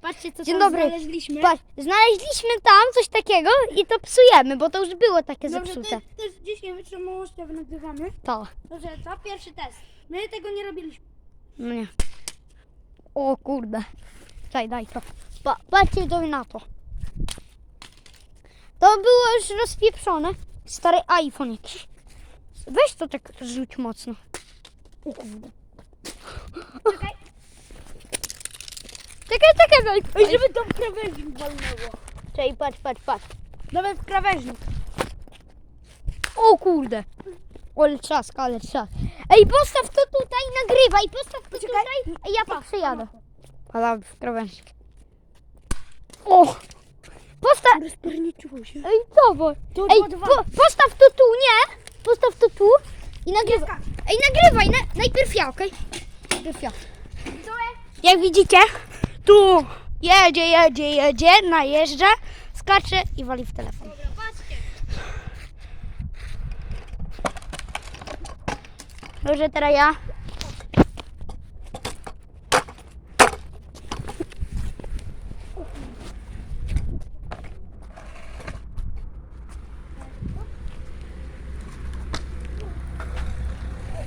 Patrzcie, co Dzień tam dobry. znaleźliśmy. Patrz, znaleźliśmy tam coś takiego i to psujemy, bo to już było takie Dobrze, zepsute. to, to jest dzisiaj wytrzymałościowe nagrywamy. To. Dobrze, co? Pierwszy test. My tego nie robiliśmy. No nie. O kurde. Czekaj, daj to. Pa, patrzcie to na to. To było już rozpieprzone. Stary iPhone jakiś. Weź to tak rzuć mocno. O kurde. Czekaj. Czekaj, czekaj, daj. Ej, żeby to w krawężnik walnęło. Czekaj, patrz, patrz, patrz. Nawet w krawężnik. O kurde. Ale trzask, ale trzask. Ej, postaw to tutaj, nagrywaj, postaw to tutaj, a ja to przyjadę. Pada w krawężnik. O! Postaw... Rozpierniczyło się. Ej, zobacz. To Ej, dwa, dwa. po, postaw to tu, nie? Postaw to tu i nagrywaj. Ej, nagrywaj, na, najpierw ja, okej? Najpierw ja. Jak widzicie, tu jedzie, jedzie, jedzie, najeżdża, skacze i wali w telefon. Dobrze, teraz ja.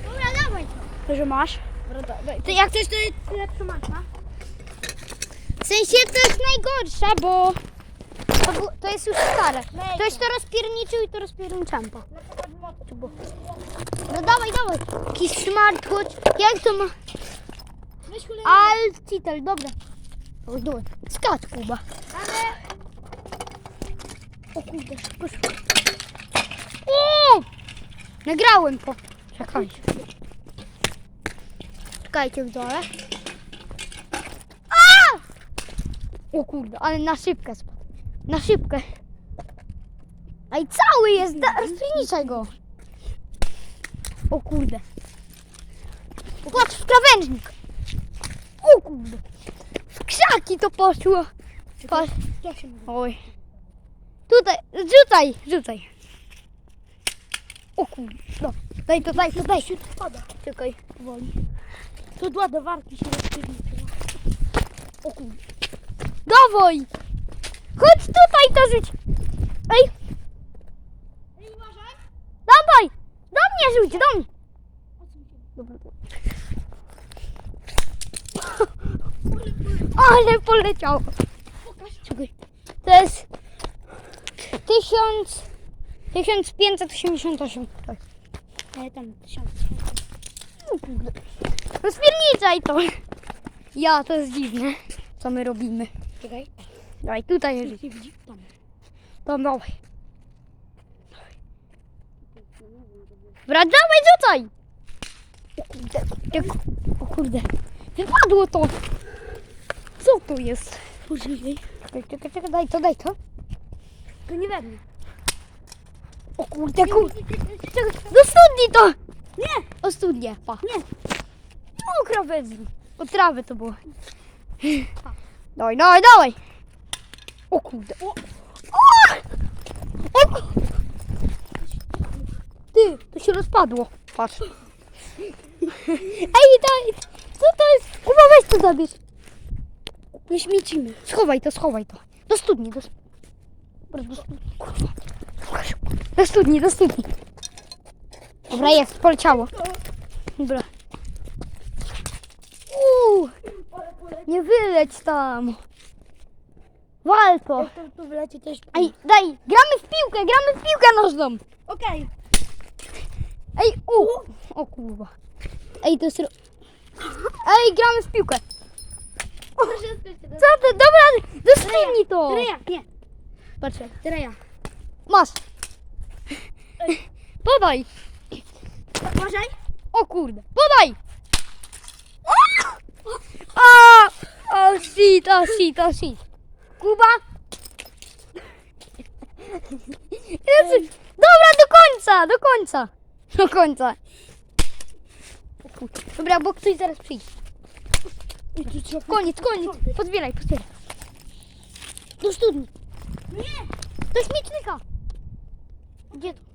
Dobra, dawaj. To, że masz? To jak coś to jest lepsza mapa? W sensie to jest najgorsza, bo to, jest już stare. Ktoś to rozpierniczył i to rozpierniczampa. No dawaj, dawaj. Jakiś smartwatch. Jak to ma? Altitel, dobra. O, dół. Skacz, Kuba. O kurde, szybko, szybko. O! Nagrałem to. Czekajcie. Czekajcie w dole. A! O kurde, ale na szybkę spadł. Na szybkę. Ej, cały jest, rozpierniczaj go. O kurde. Patrz, w krawężnik. O kurde. W krzaki to poszło. Patrz. Oj. Tutaj, rzucaj, rzucaj. O kurde. No, daj to, daj to, daj. Spada. Czekaj, powoli. Tu do ładowarki się rozpierniczyło. O kurde. Dawaj! Chodź tutaj to rzuć. Ej, dawaj! Do mnie rzuć, do mnie. Ale poleciał. Czekaj. To jest 1000, 1588. Tak. Ale tam tysiąc. O kurde. Rozpierniczaj to. Ja, to jest dziwne, co my robimy. Czekaj. Daj, tutaj widzi? Tam. To dawaj. Wracamy, rzucaj! O kurde, jak- o kurde. Wypadło to. Co to jest? Pożywej. Czekaj, czekaj, czekaj, daj to, daj to. To nie we mnie. O kurde, kurde. Czekaj, Do studni to! Nie. O studnię, pa. Nie. O krawędzi. O trawy to było. Dawaj, dawaj, dawaj. O kurde. O! O! o! Ty, to się rozpadło. Patrz. Ej, daj. Co to jest? Kuba, weź to zabierz. Nie śmiecimy. Schowaj to, schowaj to. Do studni, do studni. Kurwa. Do studni, do studni. Dobra, jest, poleciało. Dobra. Nie wyleć tam. Wal to. Jak to tu wyleci też. Ej, daj, gramy w piłkę, gramy w piłkę nożną. Okej. Ej, u. O kurwa. Ej, to jest... ro- Ej, gramy w piłkę. Co ty, dobra, dostrzymnij to. Teraz ja. Nie. Patrzę. Teraz ja. Masz. Podaj. Uważaj. O kurde. Podaj. Shit, o shit, o shit. Kuba. Dobra, do końca, do końca. Do końca. Dobra, bo ktoś zaraz przyjdzie. Koniec, koniec. Pozbieraj, pozbieraj. Do studni. Nie. Do śmietnika. Gdzie to?